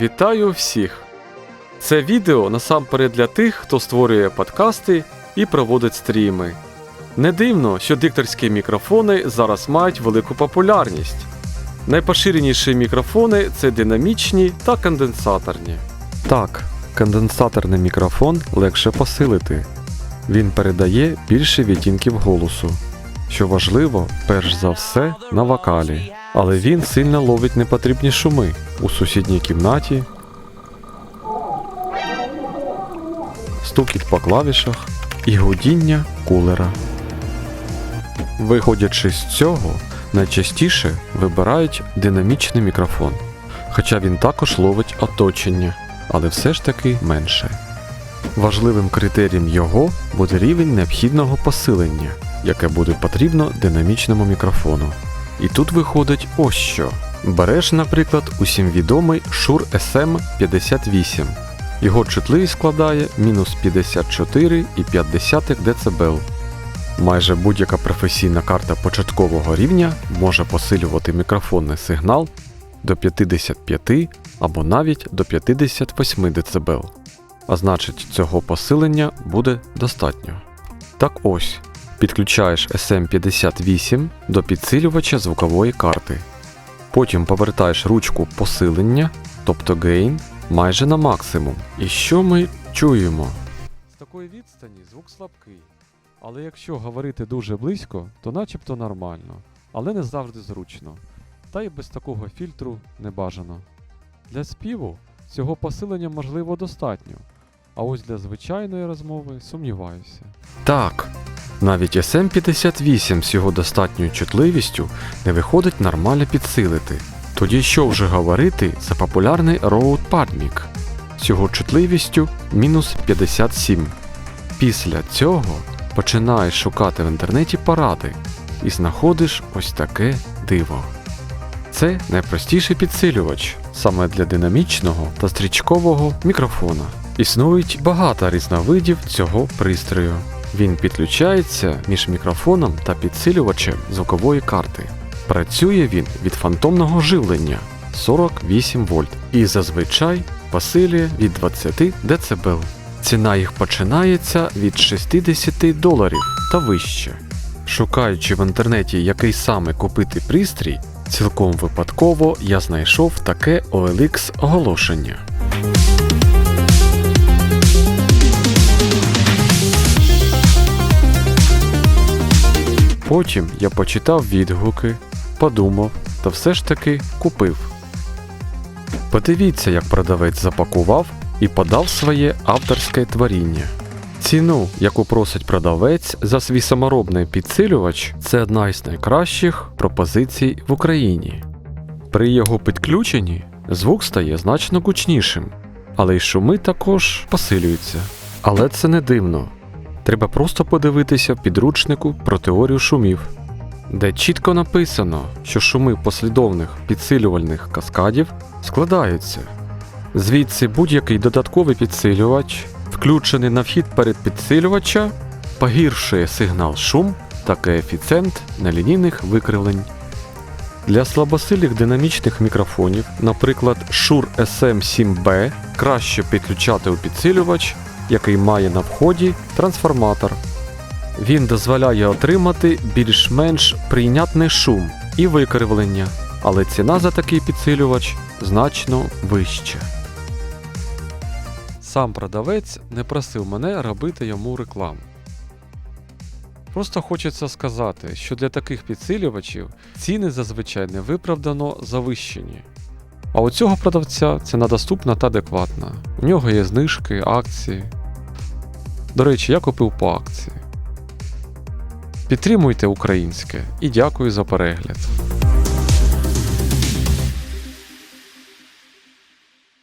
Вітаю всіх! Це відео насамперед для тих, хто створює подкасти і проводить стріми. Не дивно, що дикторські мікрофони зараз мають велику популярність. Найпоширеніші мікрофони це динамічні та конденсаторні. Так, конденсаторний мікрофон легше посилити. Він передає більше відтінків голосу, що важливо, перш за все, на вокалі. Але він сильно ловить непотрібні шуми у сусідній кімнаті, стукіт по клавішах і гудіння кулера. Виходячи з цього, найчастіше вибирають динамічний мікрофон, хоча він також ловить оточення, але все ж таки менше. Важливим критерієм його буде рівень необхідного посилення, яке буде потрібно динамічному мікрофону. І тут виходить ось що. Береш, наприклад, усім відомий Shure SM58. Його чутливість складає мінус 54,5 дБ. Майже будь-яка професійна карта початкового рівня може посилювати мікрофонний сигнал до 55 або навіть до 58 дБ. А значить, цього посилення буде достатньо. Так ось, підключаєш SM58 до підсилювача звукової карти. Потім повертаєш ручку посилення, тобто гейн, майже на максимум. І що ми чуємо? З такої відстані звук слабкий. Але якщо говорити дуже близько, то начебто нормально, але не завжди зручно. Та й без такого фільтру не бажано. Для співу цього посилення можливо достатньо, а ось для звичайної розмови сумніваюся. Так, навіть SM58 з його достатньою чутливістю не виходить нормально підсилити. Тоді що вже говорити за популярний Rode PadMic з його чутливістю мінус 57. Після цього починаєш шукати в інтернеті поради і знаходиш ось таке диво. Це найпростіший підсилювач саме для динамічного та стрічкового мікрофона. Існують багато різновидів цього пристрою. Він підключається між мікрофоном та підсилювачем звукової карти. Працює він від фантомного живлення 48 вольт і зазвичай посилює від 20 дБ. Ціна їх починається від 60 доларів та вище. Шукаючи в інтернеті, який саме купити пристрій, цілком випадково я знайшов таке OLX оголошення. Потім я почитав відгуки, подумав та все ж таки купив. Подивіться, як продавець запакував і подав своє авторське творіння. Ціну, яку просить продавець за свій саморобний підсилювач, це одна із найкращих пропозицій в Україні. При його підключенні звук стає значно гучнішим, але й шуми також посилюються. Але це не дивно. Треба просто подивитися в підручнику про теорію шумів, де чітко написано, що шуми послідовних підсилювальних каскадів складаються. Звідси будь-який додатковий підсилювач, включений на вхід перед підсилювача, погіршує сигнал шум та коефіцієнт нелінійних викривлень. Для слабосильних динамічних мікрофонів, наприклад, Shure SM7B, краще підключати у підсилювач, який має на вході трансформатор. Він дозволяє отримати більш-менш прийнятний шум і викривлення, але ціна за такий підсилювач значно вища. Сам продавець не просив мене робити йому рекламу. Просто хочеться сказати, що для таких підсилювачів ціни зазвичай невиправдано завищені. А у цього продавця ціна доступна та адекватна. У нього є знижки, акції. До речі, я купив по акції. Підтримуйте українське і дякую за перегляд.